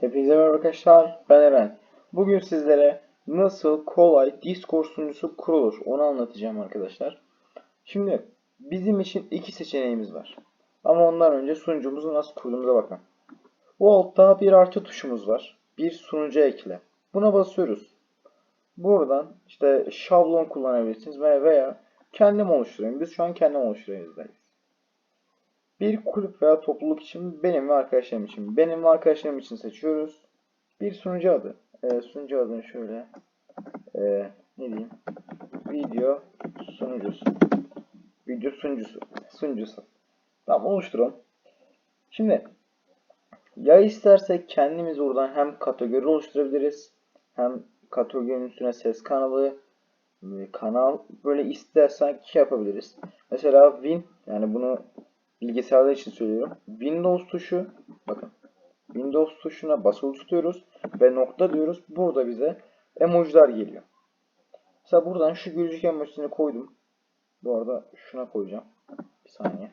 Hepinize merhaba arkadaşlar. Ben Eren. Bugün sizlere nasıl kolay Discord sunucusu kurulur onu anlatacağım arkadaşlar. Şimdi bizim için iki seçeneğimiz var. Ama ondan önce sunucumuzu nasıl kurduğumuza bakın. Bu altta bir artı tuşumuz var. Bir sunucu ekle. Buna basıyoruz. Buradan işte şablon kullanabilirsiniz veya, kendim oluşturayım. Biz şu an kendim oluşturayımızdayız. Bir kulüp veya topluluk için benim ve arkadaşlarım için. Benim ve arkadaşlarım için seçiyoruz. Bir sunucu adı. Ee, sunucu adını şöyle ee, ne diyeyim? Video sunucusu. Video sunucusu. Sunucusu. Tamam oluşturalım. Şimdi ya istersek kendimiz buradan hem kategori oluşturabiliriz hem kategorinin üstüne ses kanalı e, kanal böyle istersek yapabiliriz. Mesela Win yani bunu bilgisayarlar için söylüyorum. Windows tuşu bakın Windows tuşuna basılı tutuyoruz ve nokta diyoruz. Burada bize emojiler geliyor. Mesela buradan şu gülücük emojisini koydum. Bu arada şuna koyacağım. Bir saniye.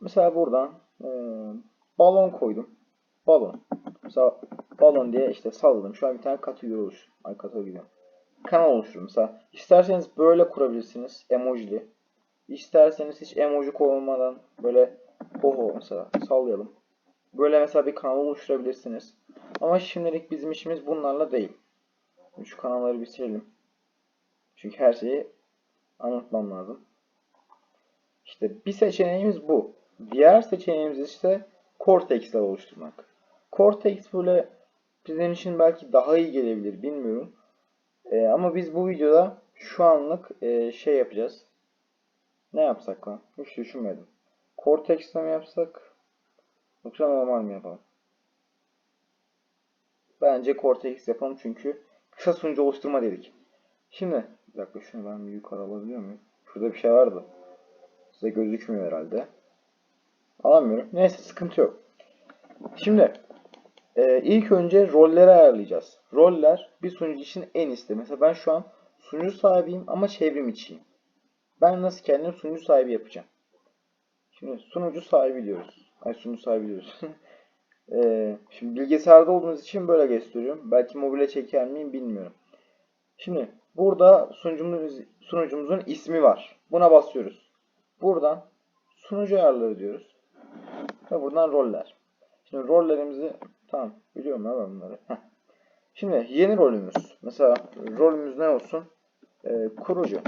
Mesela buradan e, balon koydum. Balon. Mesela balon diye işte salladım. Şu an bir tane kategori oluştu. Ay kategori diyorum. Kanal oluşturuyorum. Mesela isterseniz böyle kurabilirsiniz. Emojili. İsterseniz hiç emoji koymadan böyle oho mesela sallayalım. Böyle mesela bir kanal oluşturabilirsiniz. Ama şimdilik bizim işimiz bunlarla değil. Şu kanalları bir. Çünkü her şeyi anlatmam lazım. İşte bir seçeneğimiz bu. Diğer seçeneğimiz ise Cortex'ler oluşturmak. Cortex böyle bizim için belki daha iyi gelebilir bilmiyorum. Ee, ama biz bu videoda şu anlık e, şey yapacağız. Ne yapsak lan? Hiç düşünmedim. Cortex'le mi yapsak? Yoksa normal mi yapalım? Bence Cortex yapalım çünkü kısa sunucu oluşturma dedik. Şimdi bir dakika şunu ben yukarı alabiliyor muyum? Şurada bir şey vardı. Size gözükmüyor herhalde. Alamıyorum. Neyse sıkıntı yok. Şimdi e, ilk önce rolleri ayarlayacağız. Roller bir sunucu için en iyisi. Mesela ben şu an sunucu sahibiyim ama çevrim içiyim. Ben nasıl kendim sunucu sahibi yapacağım? Şimdi sunucu sahibi diyoruz. Ay sunucu sahibi diyoruz. ee, şimdi bilgisayarda olduğunuz için böyle gösteriyorum. Belki mobile çeker miyim bilmiyorum. Şimdi burada sunucumuz, sunucumuzun ismi var. Buna basıyoruz. Buradan sunucu ayarları diyoruz. Ve buradan roller. Şimdi rollerimizi tamam biliyorum ya ben bunları. Şimdi yeni rolümüz. Mesela rolümüz ne olsun? Ee, kurucu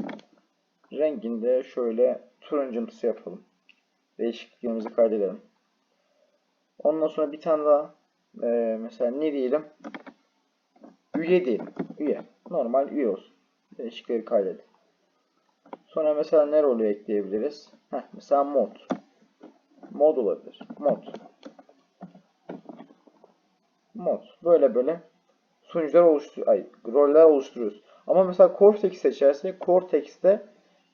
renginde şöyle turuncumsu yapalım. Değişikliklerimizi kaydedelim. Ondan sonra bir tane daha e, mesela ne diyelim? Üye diyelim. Üye. Normal üye olsun. Değişiklikleri kaydedelim. Sonra mesela ne rolü ekleyebiliriz? Heh, mesela mod. Mod olabilir. Mod. Mod. Böyle böyle sunucular oluştur roller oluşturuyoruz. Ama mesela Cortex seçersek Cortex'te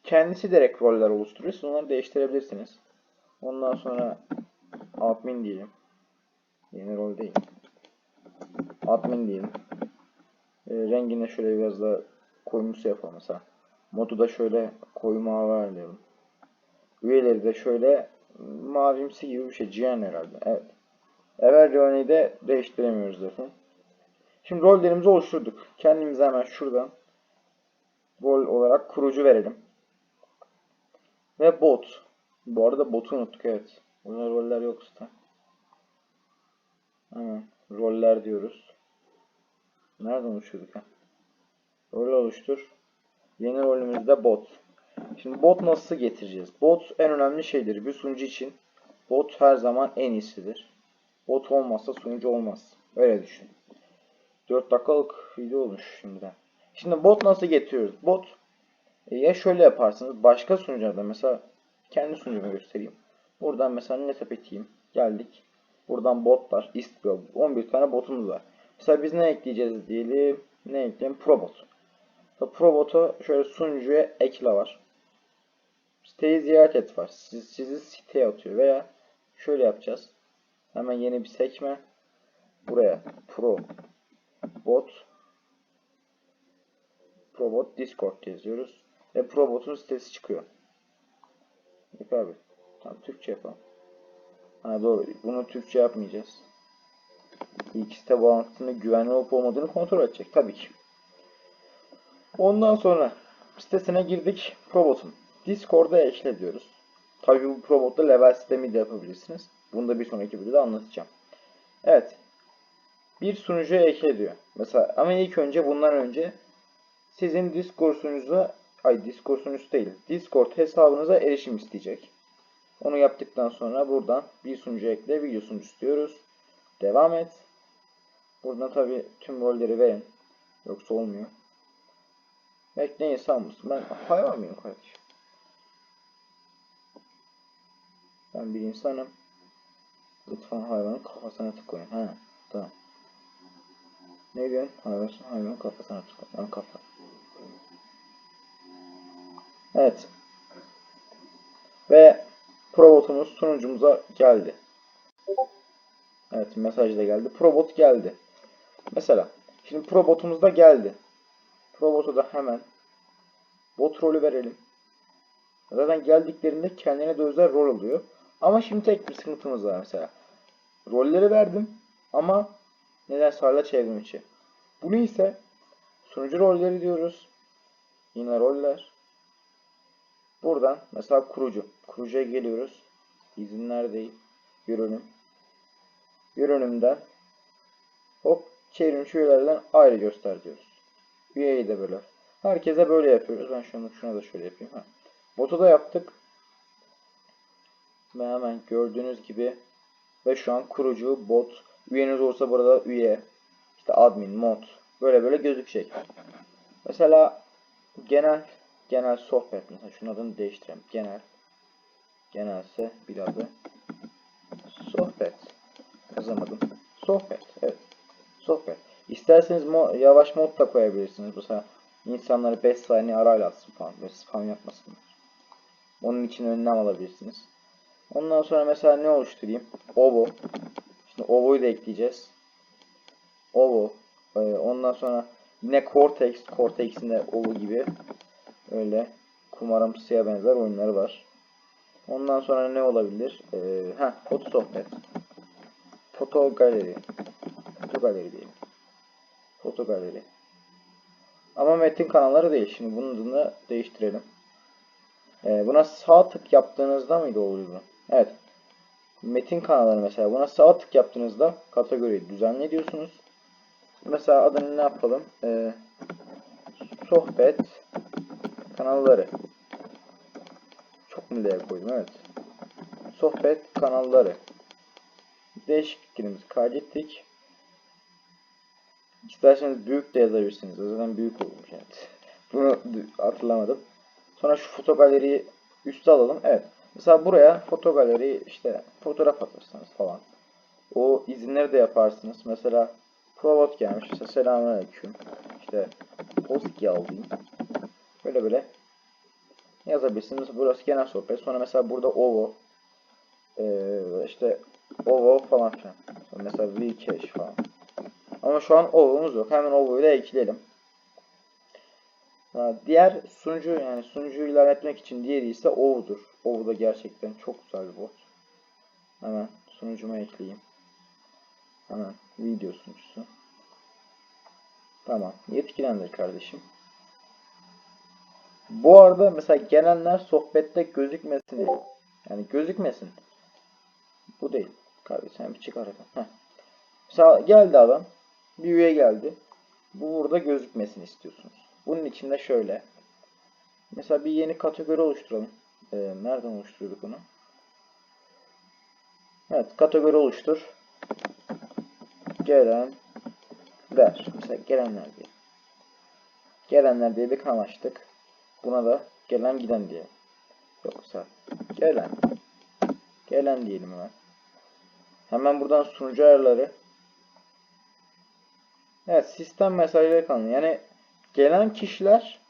kendisi direkt roller oluşturuyor. Siz onları değiştirebilirsiniz. Ondan sonra admin diyelim. Yeni rol değil. Admin diyelim. E, rengini şöyle biraz da koyumusu yapalım mesela. Modu da şöyle koyu mavi ayarlayalım. Üyeleri de şöyle mavimsi gibi bir şey. Cyan herhalde. Evet. Evvel de değiştiremiyoruz zaten. Şimdi rollerimizi oluşturduk. Kendimize hemen şuradan rol olarak kurucu verelim. Ve bot. Bu arada botu unuttuk evet. Burada roller yok zaten. Roller diyoruz. Nereden oluşturduk ha? Rol oluştur. Yeni rolümüz de bot. Şimdi bot nasıl getireceğiz? Bot en önemli şeydir. Bir sunucu için bot her zaman en iyisidir. Bot olmazsa sunucu olmaz. Öyle düşün. 4 dakikalık video olmuş şimdiden. Şimdi bot nasıl getiriyoruz? Bot ya şöyle yaparsınız. Başka sunucularda mesela kendi sunucumu göstereyim. Buradan mesela ne sepetiyim. Geldik. Buradan botlar istiyor. 11 tane botumuz var. Mesela biz ne ekleyeceğiz diyelim. Ne ekleyelim? Probot. Probot'a şöyle sunucuya ekle var. Siteyi ziyaret et var. Siz, sizi siteye atıyor. Veya şöyle yapacağız. Hemen yeni bir sekme. Buraya pro bot probot discord yazıyoruz. Ve probotun sitesi çıkıyor. Yok abi. Tamam Türkçe yapalım. Ha doğru. Bunu Türkçe yapmayacağız. İlk site bağlantısının güvenli olup olmadığını kontrol edecek tabii ki. Ondan sonra sitesine girdik. Probot'un. Discord'a ekle diyoruz. Tabii bu Probot'ta level sistemi de yapabilirsiniz. Bunu da bir sonraki videoda anlatacağım. Evet. Bir sunucuya ekle diyor. Mesela ama ilk önce bundan önce sizin Discord sunucunuza ay Discord sunucusu değil. Discord hesabınıza erişim isteyecek. Onu yaptıktan sonra buradan bir sunucu ekle, video sunucusu diyoruz. Devam et. Buradan tabi tüm rolleri verin. Yoksa olmuyor. Bekle insan mısın? Ben hayvan mıyım kardeşim? Ben bir insanım. Lütfen hayvanın kafasına tıklayın. Ha, tamam. Ne diyorsun? Hayvan, hayvanın kafasına tıklayın. Ben kafa. Evet. Ve Probot'umuz sunucumuza geldi. Evet mesaj da geldi. Probot geldi. Mesela şimdi Probot'umuz da geldi. Probot'a da hemen bot rolü verelim. Zaten geldiklerinde kendine de özel rol oluyor. Ama şimdi tek bir sıkıntımız var mesela. Rolleri verdim ama neden hala çevrim içi. Bunu ise sunucu rolleri diyoruz. Yine roller. Buradan mesela kurucu. Kurucuya geliyoruz. İzinler değil. Görünüm. Görünümden hop çevrim üyelerden ayrı göster diyoruz. Üyeyi de böyle. Herkese böyle yapıyoruz. Ben şunu şuna da şöyle yapayım. Ha. Botu da yaptık. Ve hemen gördüğünüz gibi ve şu an kurucu, bot, üyeniz olsa burada üye, işte admin, mod böyle böyle gözükecek. Mesela genel genel sohbet mesela şunun adını değiştirelim. Genel genelse bir adı sohbet yazamadım. Sohbet evet. Sohbet. İsterseniz mo yavaş mod da koyabilirsiniz. Mesela insanları 5 saniye arayla atsın falan ve spam yapmasınlar. Onun için önlem alabilirsiniz. Ondan sonra mesela ne oluşturayım? Ovo. Şimdi Ovo'yu da ekleyeceğiz. Ovo. Ee, ondan sonra yine Cortex. Cortex'in de Ovo gibi öyle kumaramsıya benzer oyunları var. Ondan sonra ne olabilir? Ee, heh, foto sohbet. Foto galeri. Foto galeri diyelim. Foto galeri. Ama metin kanalları değil. Şimdi bunun adını değiştirelim. Ee, buna sağ tık yaptığınızda mıydı oluyor bu? Evet. Metin kanalları mesela. Buna sağ tık yaptığınızda kategoriyi düzenle diyorsunuz. Mesela adını ne yapalım? Ee, sohbet kanalları. Çok mu L'ye koydum? Evet. Sohbet kanalları. Değişikliklerimizi kaydettik. İsterseniz büyük de yazabilirsiniz. Zaten büyük olmuş evet. Bunu hatırlamadım. Sonra şu foto galeriyi üste alalım. Evet. Mesela buraya foto galeri işte fotoğraf atarsanız falan. O izinleri de yaparsınız. Mesela Provot gelmiş. İşte selamünaleyküm. İşte post alayım. Böyle böyle yazabilirsiniz. Burası genel sohbet. Sonra mesela burada ovo ee, işte ovo falan filan. Sonra mesela vcache falan. Ama şu an ovo'muz yok. Hemen ovo'yu da ekleyelim. Diğer sunucu yani sunucuyu ilerletmek için diğeri ise Ovu'dur. Ovu da gerçekten çok güzel bir bot. Hemen sunucuma ekleyeyim. Hemen video sunucusu. Tamam. Yetkilendir kardeşim. Bu arada mesela gelenler sohbette gözükmesin. Yani gözükmesin. Bu değil. Kardeşim sen bir çıkar Heh. Mesela geldi adam. Bir üye geldi. Bu burada gözükmesini istiyorsunuz. Bunun için de şöyle. Mesela bir yeni kategori oluşturalım. Ee, nereden oluşturuyorduk onu? Evet, kategori oluştur. Gelenler. Mesela gelenler diye. Gelenler diye bir kanal açtık. Buna da gelen giden diye. Yoksa gelen. Gelen diyelim hemen. Hemen buradan sunucu ayarları. Evet sistem mesajları kanalı. Yani gelen kişiler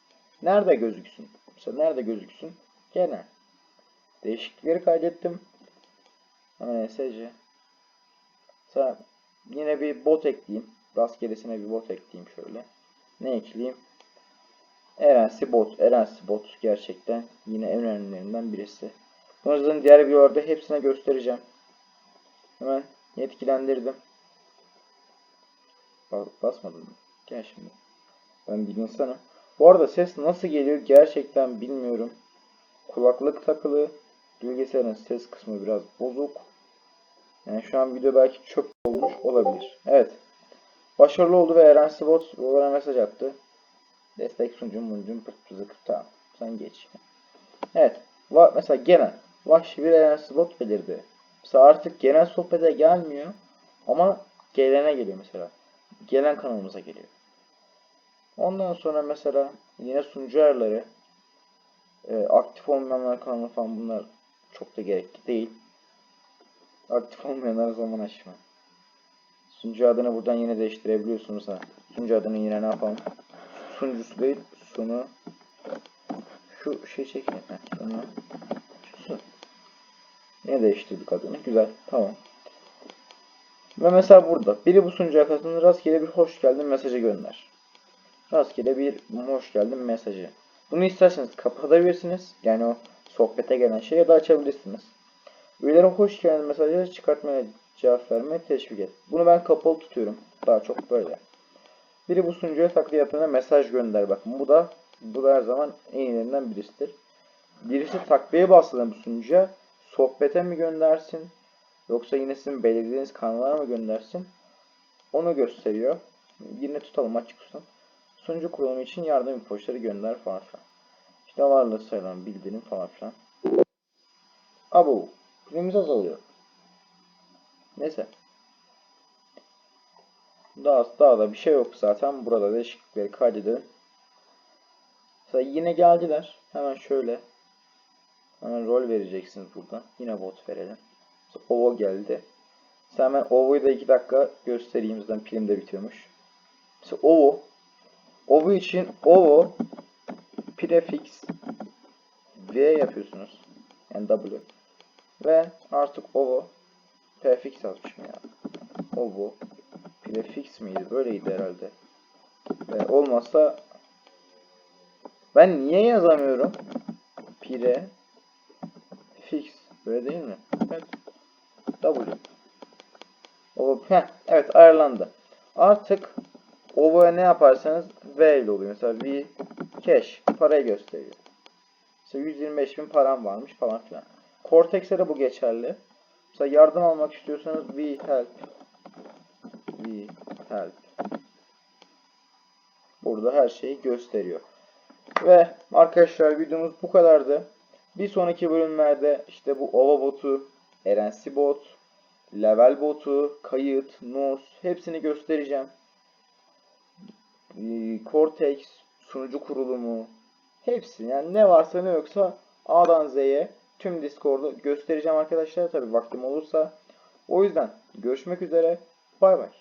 nerede gözüksün? Mesela nerede gözüksün? Gelen. Değişiklikleri kaydettim. Hemen SC. Mesela yine bir bot ekleyeyim. Rastgelesine bir bot ekleyeyim şöyle. Ne ekleyeyim? Erensi bot. Erensi bot gerçekten yine en önemlilerinden birisi. Bunun diğer videolarda hepsine göstereceğim. Hemen yetkilendirdim. Ba- basmadın mı? Gel şimdi. Ben bir insanım. Bu arada ses nasıl geliyor gerçekten bilmiyorum. Kulaklık takılı. Bilgisayarın ses kısmı biraz bozuk. Yani şu an video belki çöp olmuş olabilir. Evet. Başarılı oldu ve Eren Spot bana mesaj attı. Destek sunucum muncum pırt pızı kırt. Tamam. Sen geç. Evet. Va mesela genel. Vahşi bir Eren Spot belirdi. Mesela artık genel sohbete gelmiyor. Ama gelene geliyor mesela. Gelen kanalımıza geliyor. Ondan sonra mesela yine sunucu ayarları e, aktif olmayanlar kanalı falan bunlar çok da gerekli değil. Aktif olmayanlar zaman aşma. Sunucu adını buradan yine değiştirebiliyorsunuz ha. Sunucu adını yine ne yapalım? Sunucusu değil, sunu şu şey çekin. Heh, Sunu. Su. Yine değiştirdik adını. Güzel. Tamam. Ve mesela burada biri bu sunucuya katılır rastgele bir hoş geldin mesajı gönder. Rastgele bir hoş geldin mesajı. Bunu isterseniz kapatabilirsiniz. Yani o sohbete gelen şeyi ya da açabilirsiniz. Üyelere hoş geldin mesajları çıkartmaya cevap vermeye teşvik et. Bunu ben kapalı tutuyorum. Daha çok böyle. Biri bu sunucuya taklit yaptığında mesaj gönder. Bakın bu da bu da her zaman en iyilerinden birisidir. Birisi takviye bastığında bu sunucuya sohbete mi göndersin yoksa yine sizin belirlediğiniz kanallara mı göndersin onu gösteriyor. Yine tutalım açık tutun. Sunucu kurulumu için yardım ipuçları gönder falan filan. İşte varlığı sayılan bildirim falan filan. Abo. Pilimiz azalıyor. Neyse. Daha, daha da bir şey yok zaten. Burada değişiklikleri kaydedelim. Mesela yine geldiler. Hemen şöyle. Hemen rol vereceksiniz burada. Yine bot verelim. Mesela Ovo geldi. Mesela hemen Ovo'yu da 2 dakika göstereyim. Zaten pilim de bitiyormuş. Mesela Ovo. Ovo için Ovo prefix V yapıyorsunuz. Yani W. Ve artık Ovo prefix yazmışım ya. Ovo prefix miydi? Böyleydi herhalde. Ve olmazsa ben niye yazamıyorum? Pire fix. Böyle değil mi? Evet. W. Ovo, heh, evet ayarlandı. Artık Ovo'ya ne yaparsanız V ile oluyor. Mesela V cash parayı gösteriyor. Mesela 125 bin param varmış falan filan. Cortex'e de bu geçerli. Mesela yardım almak istiyorsanız V help. V help. Burada her şeyi gösteriyor. Ve arkadaşlar videomuz bu kadardı. Bir sonraki bölümlerde işte bu Ova botu, RNC bot, level botu, kayıt, nos hepsini göstereceğim. Ee, Cortex, sunucu kurulumu hepsi yani ne varsa ne yoksa A'dan Z'ye tüm Discord'u göstereceğim arkadaşlar tabi vaktim olursa. O yüzden görüşmek üzere. Bay bay.